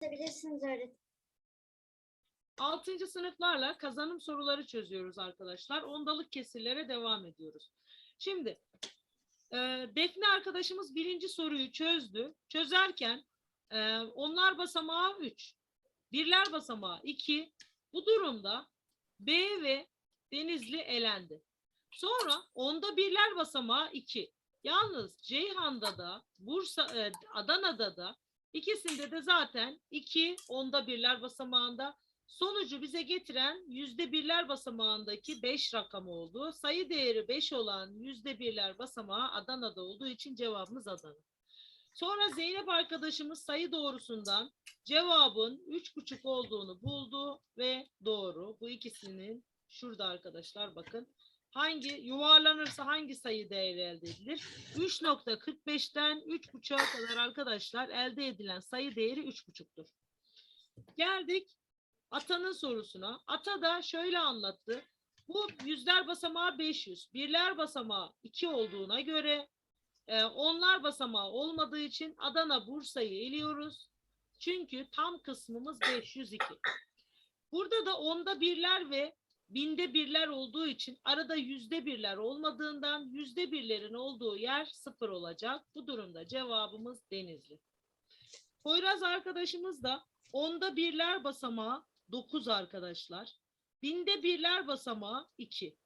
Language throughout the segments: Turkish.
Bilirsiniz öğretmenim. 6. sınıflarla kazanım soruları çözüyoruz arkadaşlar. Ondalık kesirlere devam ediyoruz. Şimdi e, Defne arkadaşımız birinci soruyu çözdü. Çözerken e, onlar basamağı 3, birler basamağı 2. Bu durumda B ve Denizli elendi. Sonra onda birler basamağı 2. Yalnız Ceyhan'da da Bursa, e, Adana'da da ikisinde de zaten 2 onda birler basamağında Sonucu bize getiren yüzde birler basamağındaki 5 rakam oldu. Sayı değeri 5 olan yüzde birler basamağı Adana'da olduğu için cevabımız Adana. Sonra Zeynep arkadaşımız sayı doğrusundan cevabın üç buçuk olduğunu buldu ve doğru. Bu ikisinin şurada arkadaşlar bakın. Hangi yuvarlanırsa hangi sayı değeri elde edilir? 3.45'ten 3.5'a kadar arkadaşlar elde edilen sayı değeri 3.5'tur. Geldik Ata'nın sorusuna. Ata da şöyle anlattı. Bu yüzler basamağı 500, birler basamağı 2 olduğuna göre e, onlar basamağı olmadığı için Adana Bursa'yı eliyoruz. Çünkü tam kısmımız 502. Burada da onda birler ve binde birler olduğu için arada yüzde birler olmadığından yüzde birlerin olduğu yer sıfır olacak. Bu durumda cevabımız Denizli. Poyraz arkadaşımız da onda birler basamağı 9 arkadaşlar. Binde birler basamağı 2.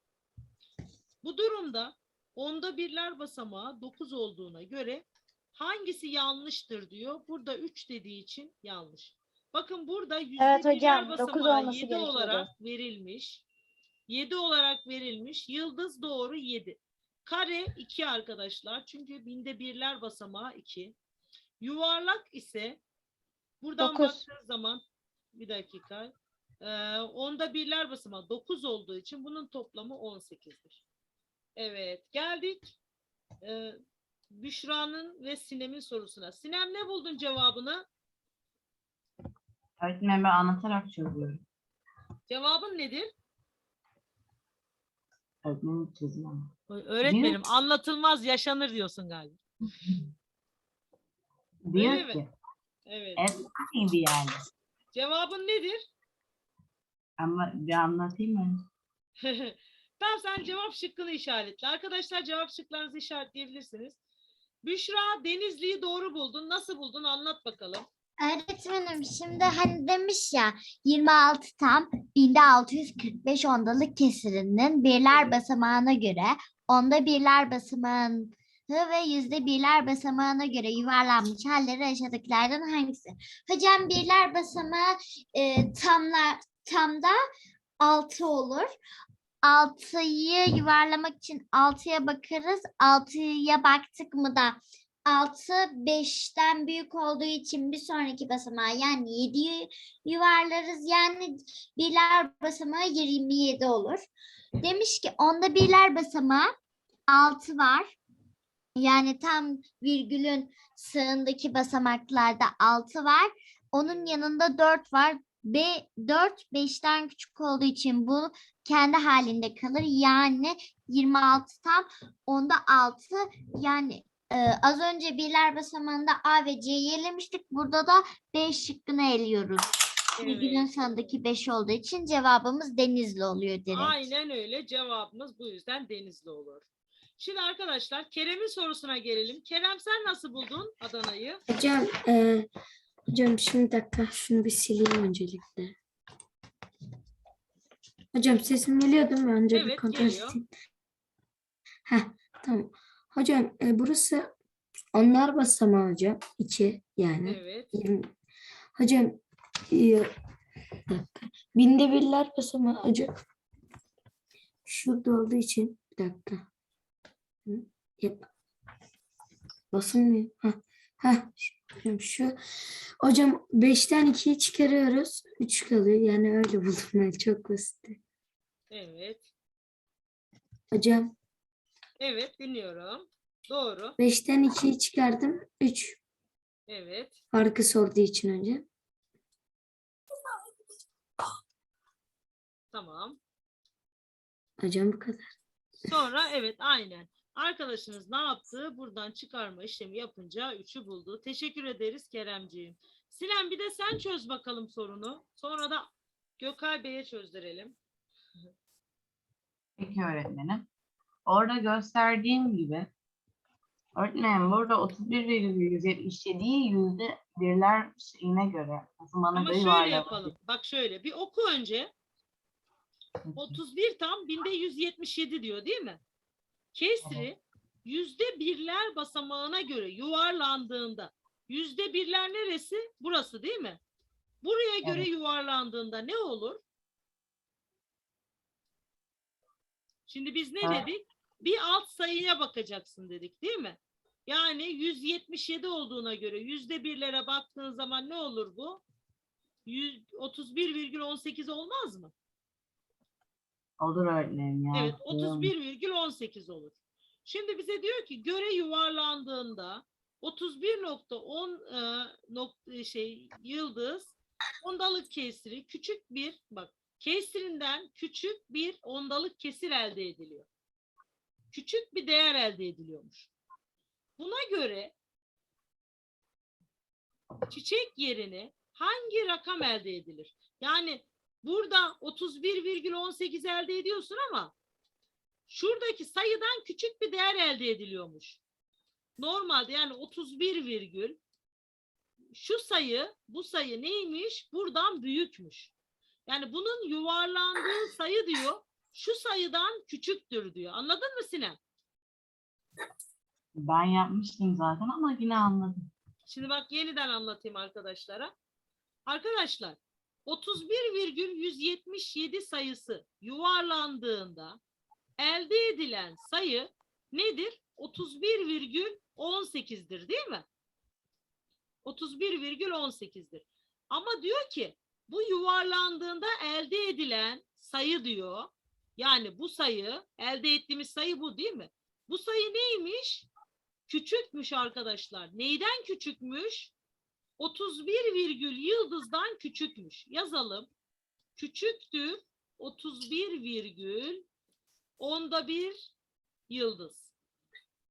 Bu durumda onda birler basamağı 9 olduğuna göre hangisi yanlıştır diyor. Burada 3 dediği için yanlış. Bakın burada yüzde Evet birler hocam, dokuz basamağı olması 7 gerekiyordu. olarak verilmiş. 7 olarak verilmiş. Yıldız doğru 7. Kare 2 arkadaşlar. Çünkü binde birler basamağı 2. Yuvarlak ise buradan Dokuz. baktığınız zaman bir dakika. Ee, onda birler basamağı 9 olduğu için bunun toplamı 18'dir. Evet geldik. Ee, Büşra'nın ve Sinem'in sorusuna. Sinem ne buldun cevabını? Öğretmenim ben anlatarak çözüyorum. Cevabın nedir? Öğretmenim çözüm ama. Öğretmenim anlatılmaz yaşanır diyorsun galiba. Diyor Öyle mi? ki Evet. ev gibi yani. Cevabın nedir? Ama bir anlatayım mı? tamam sen cevap şıkkını işaretle. Arkadaşlar cevap şıklarınızı işaretleyebilirsiniz. Büşra Denizli'yi doğru buldun. Nasıl buldun? Anlat bakalım. Öğretmenim şimdi hani demiş ya 26 tam binde 645 ondalık kesirinin birler basamağına göre onda birler basamağın ve yüzde birler basamağına göre yuvarlanmış halleri aşağıdakilerden hangisi? Hocam birler basamağı e, tamlar tamda 6 olur. 6'yı yuvarlamak için 6'ya bakarız. 6'ya baktık mı da 6 5'ten büyük olduğu için bir sonraki basamağı yani 7'yi yuvarlarız. Yani birler basamağı 27 olur. Demiş ki onda birler basamağı 6 var. Yani tam virgülün sağındaki basamaklarda 6 var. Onun yanında 4 var. B 4 5'ten küçük olduğu için bu kendi halinde kalır. Yani 26 tam onda 6 yani ee, az önce birler basamağında A ve C'yi elemiştik. Burada da B şıkkını eliyoruz. Virgülün Evet. sonundaki 5 olduğu için cevabımız Denizli oluyor direkt. Aynen öyle. Cevabımız bu yüzden Denizli olur. Şimdi arkadaşlar Kerem'in sorusuna gelelim. Kerem sen nasıl buldun Adana'yı? Hocam, e, hocam şimdi bir dakika şunu bir sileyim öncelikle. Hocam sesim geliyor değil mi? Önce bir Evet, kontrol geliyor. edeyim. Heh, tamam. Hocam e, burası onlar basamağı hocam. 2 yani. Evet. Yirmi- Hocam e, bir dakika. Binde birler basamağı hocam. Şurada olduğu için bir dakika. Hı, Yap. Basılmıyor. Heh. Heh. Hocam şu hocam 5'ten 2'yi çıkarıyoruz. 3 kalıyor. Yani öyle buldum ben. Çok basit. Evet. Hocam Evet dinliyorum. Doğru. 5'ten 2'yi çıkardım. 3 Evet. farkı sorduğu için önce. Tamam. Hocam bu kadar. Sonra evet aynen. Arkadaşınız ne yaptı? Buradan çıkarma işlemi yapınca 3'ü buldu. Teşekkür ederiz Keremciğim. Sinan bir de sen çöz bakalım sorunu. Sonra da Gökay Bey'e çözdürelim. Peki öğretmenim. Orada gösterdiğim gibi öğretmenim burada 31,177'yi yüzde birler şeyine göre Ama şöyle yuvarlamak. yapalım. Bak şöyle bir oku önce. 31 tam binde 177 diyor değil mi? Kesri yüzde birler basamağına göre yuvarlandığında yüzde birler neresi? Burası değil mi? Buraya göre Evet. yuvarlandığında ne olur? Şimdi biz ne Evet. dedik? Bir alt sayıya bakacaksın dedik değil mi? Yani 177 olduğuna göre yüzde birlere baktığın zaman ne olur bu? 100 31,18 olmaz mı? Olur öğretmenim ya. Evet 31,18 olur. Şimdi bize diyor ki göre yuvarlandığında 31.10 e, şey yıldız ondalık kesiri küçük bir bak kesirinden küçük bir ondalık kesir elde ediliyor. Küçük bir değer elde ediliyormuş. Buna göre çiçek yerine hangi rakam elde edilir? Yani burada 31,18 elde ediyorsun ama şuradaki sayıdan küçük bir değer elde ediliyormuş. Normalde yani 31 virgül şu sayı bu sayı neymiş? Buradan büyükmüş. Yani bunun yuvarlandığı sayı diyor şu sayıdan küçüktür diyor. Anladın mı Sinem? Ben yapmıştım zaten ama yine anladım. Şimdi bak yeniden anlatayım arkadaşlara. Arkadaşlar 31,177 sayısı yuvarlandığında elde edilen sayı nedir? 31,18'dir değil mi? 31,18'dir. Ama diyor ki bu yuvarlandığında elde edilen sayı diyor. Yani bu sayı elde ettiğimiz sayı bu değil mi? Bu sayı neymiş? Küçükmüş arkadaşlar. Neyden küçükmüş? 31 virgül yıldızdan küçükmüş. Yazalım. Küçüktür 31 virgül onda bir yıldız.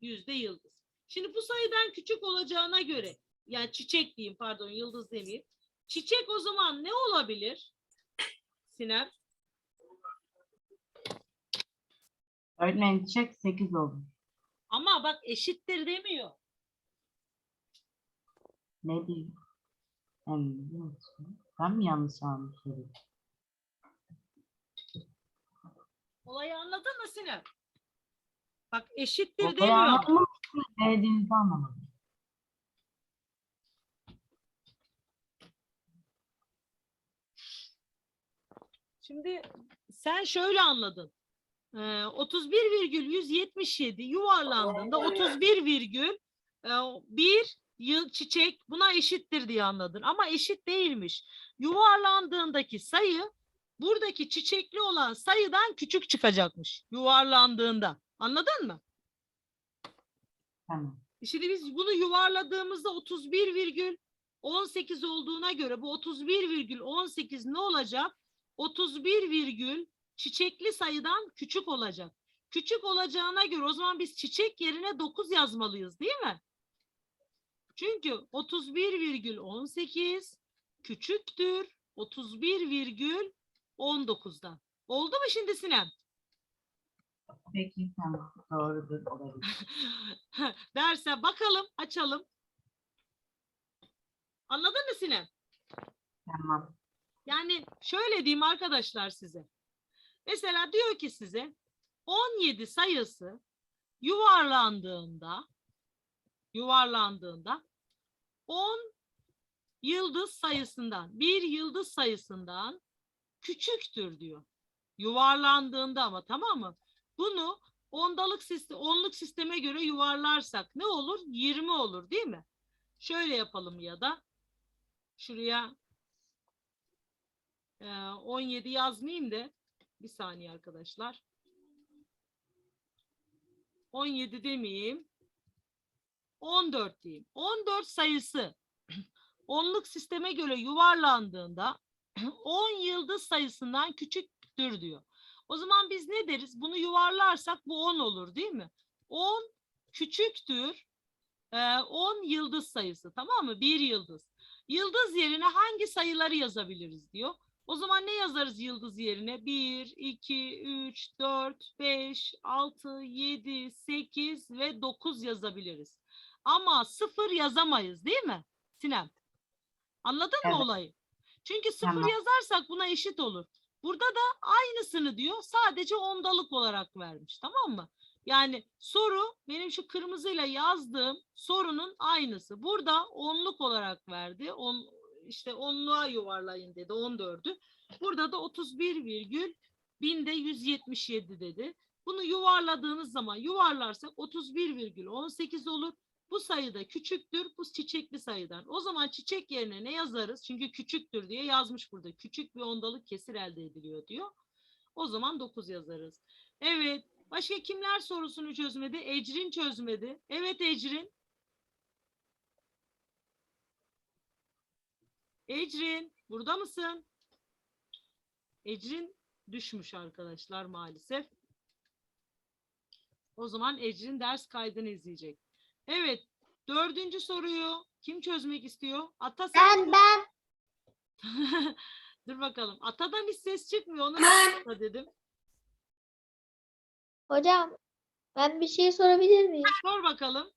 Yüzde yıldız. Şimdi bu sayıdan küçük olacağına göre yani çiçek diyeyim pardon yıldız demeyeyim. Çiçek o zaman ne olabilir? Sinem. Öğretmenim çiçek 8 olur. Ama bak eşittir demiyor. Ne diyeyim? Ben, mi yanlış anlamışım? Olayı anladın mı Sinem? Bak eşittir Olayı demiyor. anladım ama ne dediğinizi anlamadım. Şimdi sen şöyle anladın. Ee, 31,177 yuvarlandığında 31 virgül e, bir yıl çiçek buna eşittir diye anladın. Ama eşit değilmiş. Yuvarlandığındaki sayı buradaki çiçekli olan sayıdan küçük çıkacakmış. Yuvarlandığında. Anladın mı? Tamam. Şimdi biz bunu yuvarladığımızda 31,18 olduğuna göre bu 31,18 ne olacak? 31 virgül çiçekli sayıdan küçük olacak. Küçük olacağına göre o zaman biz çiçek yerine 9 yazmalıyız değil mi? Çünkü 31,18 küçüktür 31,19'dan. Oldu mu şimdi Sinem? Peki tamam. Doğrudur olabilir. Derse bakalım açalım. Anladın mı Sinem? Tamam. Yani şöyle diyeyim arkadaşlar size. Mesela diyor ki size 17 sayısı yuvarlandığında yuvarlandığında 10 yıldız sayısından bir yıldız sayısından küçüktür diyor. Yuvarlandığında ama tamam mı? Bunu ondalık sistem, onluk sisteme göre yuvarlarsak ne olur? 20 olur değil mi? Şöyle yapalım ya da şuraya 17 yazmayayım da bir saniye arkadaşlar. 17 demeyeyim. 14 diyeyim. 14 sayısı onluk sisteme göre yuvarlandığında 10 yıldız sayısından küçüktür diyor. O zaman biz ne deriz? Bunu yuvarlarsak bu 10 olur değil mi? 10 küçüktür e, 10 yıldız sayısı tamam mı? Bir yıldız. Yıldız yerine hangi sayıları yazabiliriz diyor. O zaman ne yazarız yıldız yerine? 1, 2, 3, 4, 5, 6, 7, 8 ve 9 yazabiliriz. Ama 0 yazamayız değil mi Sinem? Anladın mı Evet. olayı? Çünkü 0 Tamam. yazarsak buna eşit olur. Burada da aynısını diyor. Sadece ondalık olarak vermiş. Tamam mı? Yani soru benim şu kırmızıyla yazdığım sorunun aynısı. Burada onluk olarak verdi. On, işte onluğa yuvarlayın dedi 14'ü. Burada da 31 virgül binde 177 dedi. Bunu yuvarladığınız zaman yuvarlarsak 31,18 olur. Bu sayı da küçüktür bu çiçekli sayıdan. O zaman çiçek yerine ne yazarız? Çünkü küçüktür diye yazmış burada. Küçük bir ondalık kesir elde ediliyor diyor. O zaman 9 yazarız. Evet. Başka kimler sorusunu çözmedi? Ecrin çözmedi. Evet Ecrin. Ecrin burada mısın? Ecrin düşmüş arkadaşlar maalesef. O zaman Ecrin ders kaydını izleyecek. Evet. Dördüncü soruyu kim çözmek istiyor? Ata sen Ben ben Dur bakalım. Atadan hiç ses çıkmıyor. Ben. da dedim. Hocam ben bir şey sorabilir miyim? Sor bakalım.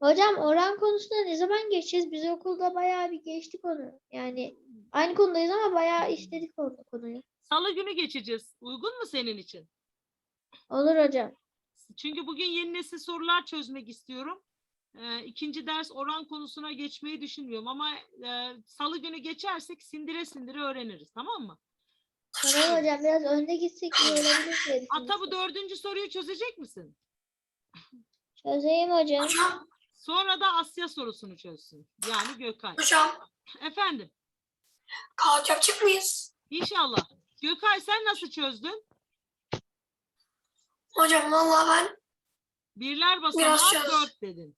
Hocam oran konusuna ne zaman geçeceğiz? Biz okulda bayağı bir geçtik onu. Yani aynı konudayız ama bayağı işledik o konuyu. Salı günü geçeceğiz. Uygun mu senin için? Olur hocam. Çünkü bugün yeni nesil sorular çözmek istiyorum. Ee, ikinci ders oran konusuna geçmeyi düşünmüyorum ama e, salı günü geçersek sindire sindire öğreniriz. Tamam mı? Tamam hocam biraz önde gitsek iyi olabilir diye Ata bu düşünmüştüm. dördüncü soruyu çözecek misin? Çözeyim hocam. Sonra da Asya sorusunu çözsün. Yani Gökay. hocam Efendim. kağıt yapacak mıyız? İnşallah. Gökay sen nasıl çözdün? Hocam vallahi ben Birler basamağı Biraz çöz. 4 dedin.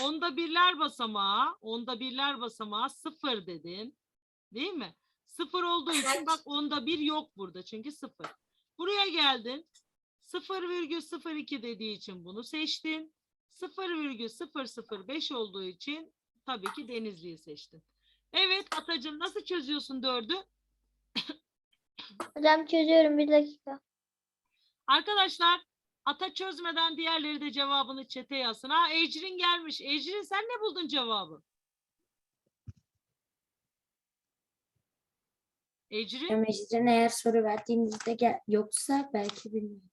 Onda birler basamağı, onda birler basamağı 0 dedin. Değil mi? 0 olduğu için Evet. bak onda bir yok burada çünkü 0. Buraya geldin. 0,02 dediği için bunu seçtin. 0,005 olduğu için tabii ki Denizli'yi seçtin. Evet Atacığım nasıl çözüyorsun 4'ü? Hocam çözüyorum bir dakika. Arkadaşlar ata çözmeden diğerleri de cevabını çete yazsın. Ha Ecrin gelmiş. Ecrin sen ne buldun cevabı? Ecrin Meclis'in eğer soru verdiğinizde gel yoksa belki bilmiyorum.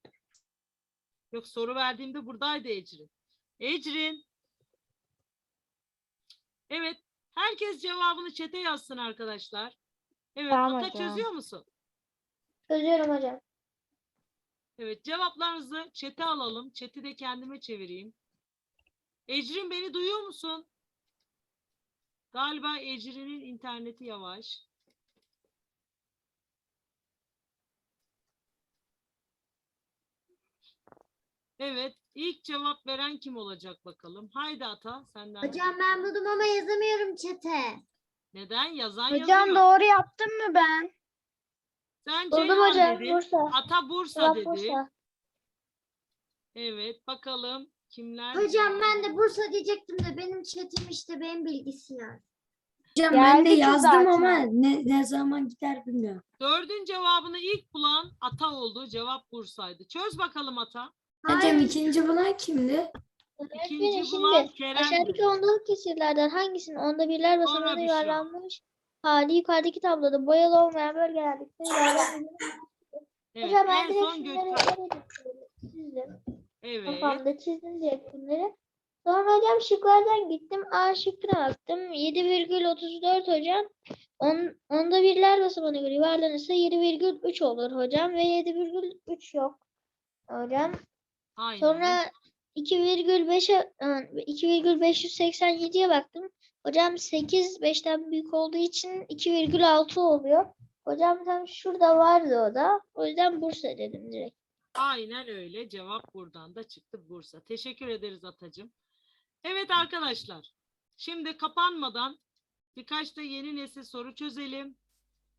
yok soru verdiğimde buradaydı Ecrin. Ecrin. Evet herkes cevabını çete yazsın arkadaşlar. Evet Tamam ata hocam. çözüyor musun? Çözüyorum hocam. Evet cevaplarınızı çete alalım. Çeti de kendime çevireyim. Ecrin beni duyuyor musun? Galiba Ecrin'in interneti yavaş. Evet, ilk cevap veren kim olacak bakalım? Haydi Ata, senden. hocam ben buldum ama yazamıyorum çete. Neden? Yazan Hocam yazıyor. doğru yaptım mı ben? Sen Buldum Ceyhan hocam. dedin. Bursa. Ata Bursa Cevap dedi. Bursa. Evet, bakalım kimler? Hocam ben de Bursa diyecektim de benim çetim işte benim bilgisayar. Hocam ben de Geldi ki yazdım zaten. ama ne, ne zaman gider bilmiyorum. Dördün cevabını ilk bulan Ata oldu. Cevap Bursa'ydı. Çöz bakalım Ata. Hocam Hayır. ikinci bulan kimdi? İkinci Öğretmenim bulan şimdi Kerem. aşağıdaki ondalık kesirlerden hangisinin onda birler basamağına Büşra. yuvarlanmış hali yukarıdaki tabloda boyalı olmayan bölgelerde yuvarlanmış. Evet, Hocam ben en direkt son şunları Gökhan. öyle çizdim. Evet. Kafamda çizdim direkt bunları. Sonra hocam şıklardan gittim. A şıkkına baktım. 7,34 hocam. On, onda birler basamağına göre yuvarlanırsa 7,3 olur hocam. Ve 7,3 yok. Hocam. Aynen. Sonra 2,5'e ıı, 2,587'ye baktım. Hocam 8 5'ten büyük olduğu için 2,6 oluyor. Hocam tam şurada vardı o da. O yüzden Bursa dedim direkt. Aynen öyle. Cevap buradan da çıktı Bursa. Teşekkür ederiz Atacığım. Evet arkadaşlar. Şimdi kapanmadan birkaç da yeni nesil soru çözelim.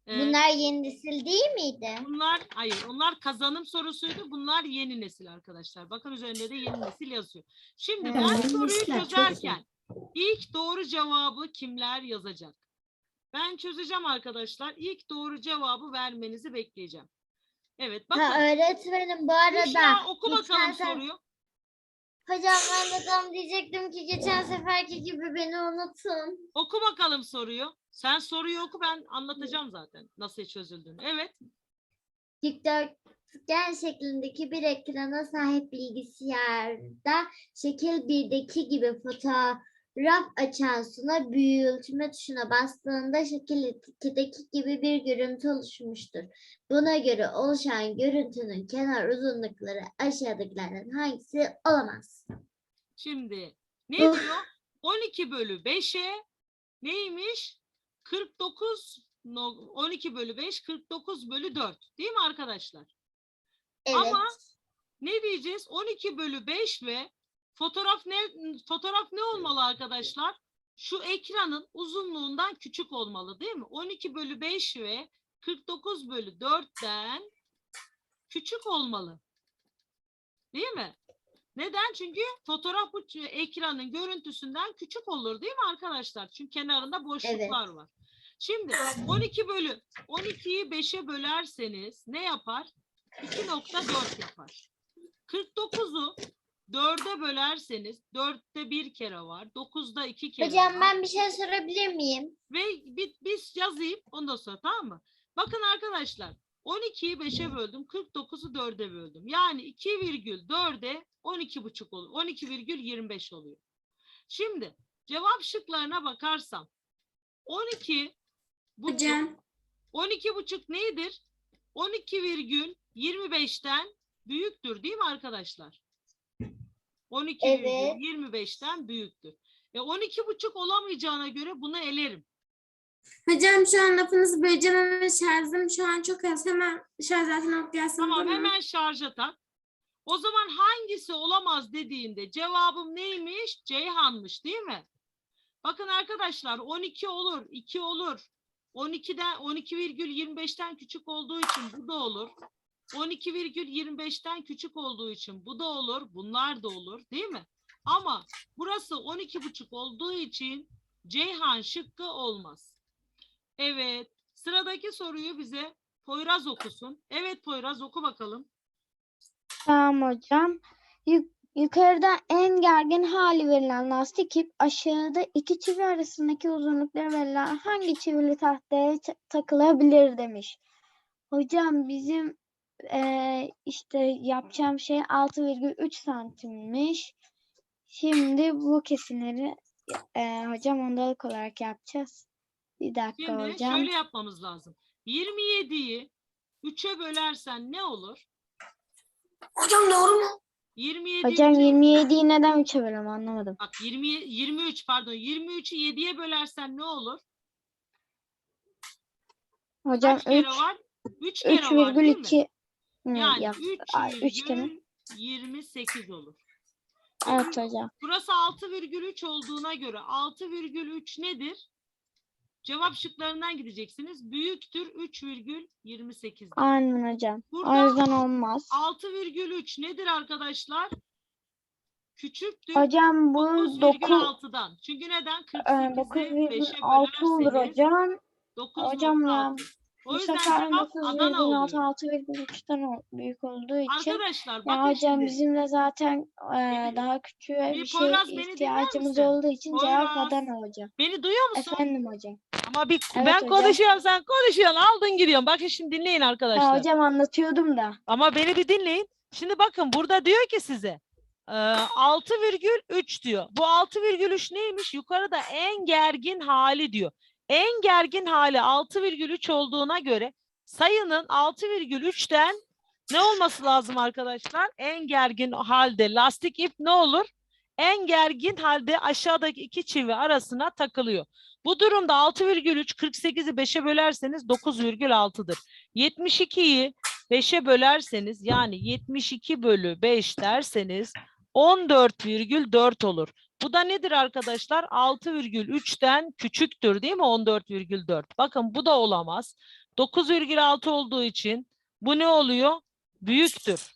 Ee, Bunlar yeni nesil değil miydi? Bunlar hayır, onlar kazanım sorusuydu. Bunlar yeni nesil arkadaşlar. Bakın üzerinde de yeni nesil yazıyor. Şimdi Evet, ben yeni soruyu nesiller çok çözerken İlk doğru cevabı kimler yazacak? Ben çözeceğim arkadaşlar. İlk doğru cevabı vermenizi bekleyeceğim. Evet bakın. Ha, öğretmenim bu arada. Büşra oku geçen bakalım sef- soruyu. Hocam ben de tam diyecektim ki geçen seferki gibi beni unutun. Oku bakalım soruyu. Sen soruyu oku ben anlatacağım zaten nasıl çözüldüğünü. Evet. Dikdörtgen şeklindeki bir ekrana sahip bilgisayarda şekil 1'deki gibi fotoğraf açan Suna büyütme tuşuna bastığında şekil 2'deki gibi bir görüntü oluşmuştur. Buna göre oluşan görüntünün kenar uzunlukları aşağıdakilerden hangisi olamaz? Şimdi ne diyor? 12 bölü 5'e neymiş? 49 no- 12 bölü 5 49 bölü 4 değil mi arkadaşlar? Evet. Ama ne diyeceğiz? 12 bölü 5 ve fotoğraf ne fotoğraf ne olmalı arkadaşlar? Şu ekranın uzunluğundan küçük olmalı değil mi? 12 bölü 5 ve 49 bölü 4'ten küçük olmalı. Değil mi? Neden? Çünkü fotoğraf bu ekranın görüntüsünden küçük olur değil mi arkadaşlar? Çünkü kenarında boşluklar var. Şimdi 12 bölü 12'yi 5'e bölerseniz ne yapar? 2.4 yapar. 49'u 4'e bölerseniz 4'te bir kere var. 9'da iki kere Hocam var. ben bir şey sorabilir miyim? Ve bir, biz yazayım ondan sonra tamam mı? Bakın arkadaşlar 12'yi 5'e böldüm 49'u 4'e böldüm. Yani 2,4'e 12,5 oluyor. 12,25 oluyor. Şimdi cevap şıklarına bakarsam 12 buçuk, Hocam. 12 buçuk nedir? 12,25'ten büyüktür değil mi arkadaşlar? 12,25'ten büyüktür. E 12 buçuk olamayacağına göre bunu elerim. Hocam şu an lafınızı böleceğim ama şarjım şu an çok az. Hemen şarj alıp gelsin. Tamam hemen şarja tak. O zaman hangisi olamaz dediğinde cevabım neymiş? Ceyhan'mış değil mi? Bakın arkadaşlar 12 olur, 2 olur. 12'den 12,25'ten küçük olduğu için bu da olur. 12,25'ten küçük olduğu için bu da olur. Bunlar da olur değil mi? Ama burası 12,5 olduğu için Ceyhan şıkkı olmaz. Evet. Sıradaki soruyu bize Poyraz okusun. Evet Poyraz oku bakalım. Tamam hocam. Yukarıda en gergin hali verilen lastik ip aşağıda iki çivi arasındaki uzunlukları verilen hangi çivili tahtaya takılabilir demiş. Hocam bizim eee, işte yapacağım şey 6,3 santimmiş. Şimdi bu kesimleri eee, hocam ondalık olarak yapacağız. Bir dakika Şimdi hocam. şöyle yapmamız lazım. 27'yi 3'e bölersen ne olur? Hocam doğru mu? 27 Hocam 27'yi neden 3'e bölüyorum anlamadım. Bak 20 23 pardon 23'ü 7'ye bölersen ne olur? Hocam Kaç kere 3 var? 3 kere var değil mi? 3,2 Hı, Yani yap- 3 Aa, üç kere. 28 olur. Evet hocam. Burası 6,3 olduğuna göre 6,3 nedir? Cevap şıklarından gideceksiniz. Büyüktür 3,28. Aynen hocam. Burada O yüzden olmaz. 6,3 nedir arkadaşlar? Küçüktür Hocam bu 9 9,6'dan. Çünkü neden? 48'i 5'e 9,6 olur hocam. 9,6. Hocam ya O yüzden cevap Adana 9,6 oluyor. 6,3'ten ol- büyük olduğu için. Arkadaşlar Ya bakın hocam şimdi. bizim de zaten e, daha küçüğe bir bir şey ihtiyacımız olduğu için cevap Poyraz. Adana hocam. Beni duyuyor musun? Efendim hocam. Ama bir Evet ben hocam. konuşuyorum sen konuşuyorsun aldın gidiyorsun. Bakın şimdi dinleyin Ya arkadaşlar. hocam anlatıyordum da. Ama beni bir dinleyin. Şimdi bakın burada diyor ki size e, 6,3 diyor. Bu 6,3 neymiş? Yukarıda en gergin hali diyor. En gergin hali 6,3 olduğuna göre sayının 6,3'ten ne olması lazım arkadaşlar? En gergin halde lastik ip ne olur? En gergin halde aşağıdaki iki çivi arasına takılıyor. Bu durumda 6,3 48'i 5'e bölerseniz 9,6'dır. 72'yi 5'e bölerseniz yani 72 bölü 5 derseniz 14,4 olur. Bu da nedir arkadaşlar? 6,3'ten küçüktür değil mi? 14,4. Bakın bu da olamaz. 9,6 olduğu için bu ne oluyor? Büyüktür.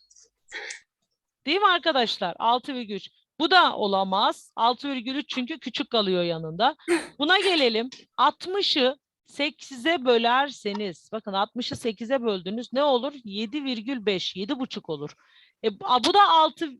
Değil mi arkadaşlar? 6,3. Bu da olamaz. 6,3 çünkü küçük kalıyor yanında. Buna gelelim. 60'ı 8'e bölerseniz bakın 60'ı 8'e böldünüz ne olur? 7,5 7,5 olur. E, bu da 6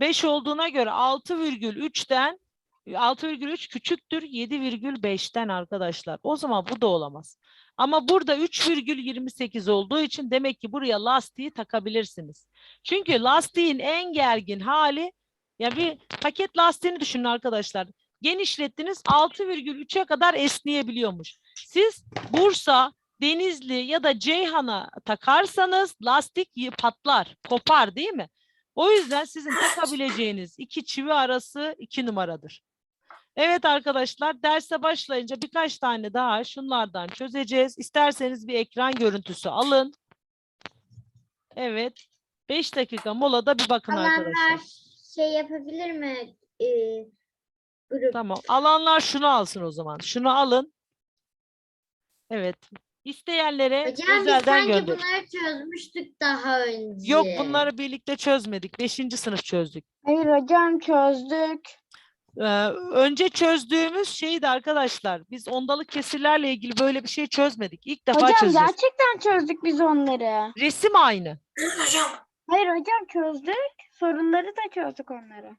7,5 olduğuna göre 6,3'ten 6,3 küçüktür 7,5'ten arkadaşlar. O zaman bu da olamaz. Ama burada 3,28 olduğu için demek ki buraya lastiği takabilirsiniz. Çünkü lastiğin en gergin hali ya bir paket lastiğini düşünün arkadaşlar. Genişlettiniz 6,3'e kadar esneyebiliyormuş. Siz Bursa, Denizli ya da Ceyhan'a takarsanız lastik patlar, kopar değil mi? O yüzden sizin takabileceğiniz iki çivi arası iki numaradır. Evet arkadaşlar derse başlayınca birkaç tane daha şunlardan çözeceğiz. İsterseniz bir ekran görüntüsü alın. Evet. 5 dakika molada bir bakın arkadaşlar. Alanlar şey yapabilir mi? Ee, grup. Tamam. Alanlar şunu alsın o zaman. Şunu alın. Evet. İsteyenlere Hocam biz özelden sanki gönder. bunları çözmüştük daha önce. Yok bunları birlikte çözmedik. Beşinci sınıf çözdük. Hayır hocam çözdük. Ee, önce çözdüğümüz şeydi arkadaşlar. Biz ondalık kesirlerle ilgili böyle bir şey çözmedik. İlk defa Hocam çözeceğiz. gerçekten çözdük biz onları. Resim aynı. Evet hocam. Hayır hocam çözdük. Sorunları da çözdük onları.